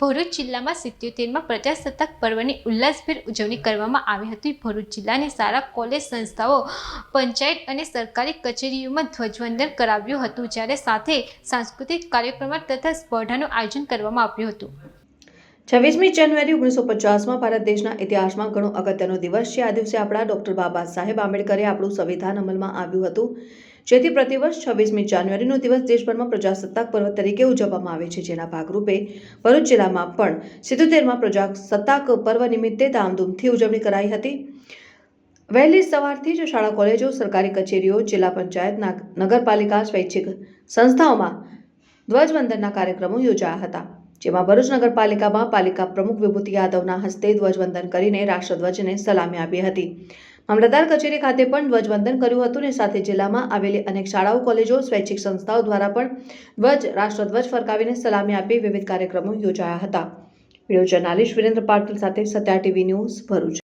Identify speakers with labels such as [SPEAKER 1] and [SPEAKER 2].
[SPEAKER 1] ભરૂચ જિલ્લામાં સિત્યોતેરમાં પ્રજાસત્તાક પર્વની ઉલ્લાસભેર ઉજવણી કરવામાં આવી હતી. ભરૂચ જિલ્લાની સારા કોલેજ સંસ્થાઓ, પંચાયત અને સરકારી કચેરીઓમાં ધ્વજવંદન કરાવ્યું હતું, જ્યારે સાથે સાંસ્કૃતિક કાર્યક્રમો તથા સ્પર્ધાનું આયોજન કરવામાં આવ્યું હતું.
[SPEAKER 2] છવ્વીસમી જાન્યુઆરી ઓગણીસો પચાસમાં ભારત દેશના ઇતિહાસમાં ઘણો અગત્યનો દિવસ છે. આ દિવસે આપણા ડૉક્ટર બાબા સાહેબ આંબેડકરે આપણું સંવિધાન અમલમાં આવ્યું હતું, જેથી પ્રતિવર્ષ છવ્વીસમી જાન્યુઆરીનો દિવસ દેશભરમાં પ્રજાસત્તાક પર્વ તરીકે ઉજવવામાં આવે છે. જેના ભાગરૂપે ભરૂચ જિલ્લામાં પણ સિત્તોતેરમાં પ્રજાસત્તાક પર્વ નિમિત્તે ધામધૂમથી ઉજવણી કરાઈ હતી. વહેલી સવારથી જ શાળા, કોલેજો, સરકારી કચેરીઓ, જિલ્લા પંચાયત નગરપાલિકા, સ્વૈચ્છિક સંસ્થાઓમાં ધ્વજવંદનના કાર્યક્રમો યોજાયા હતા. જેમાં ભરૂચ નગરપાલિકામાં પાલિકા પ્રમુખ વિભૂતિ યાદવના હસ્તે ધ્વજવંદન કરીને રાષ્ટ્રધ્વજને સલામી આપી હતી. મામલતદાર કચેરી ખાતે પણ ધ્વજવંદન કર્યું હતું અને સાથે જિલ્લામાં આવેલી અનેક શાળાઓ, કોલેજો, સ્વૈચ્છિક સંસ્થાઓ દ્વારા પણ ધ્વજ, રાષ્ટ્રધ્વજ ફરકાવીને સલામી આપી વિવિધ કાર્યક્રમો યોજાયા હતા. વીડિયો જર્નાલિસ્ટ વિરેન્દ્ર પાટીલ સાથે સત્યા ટીવી ન્યૂઝ ભરૂચ.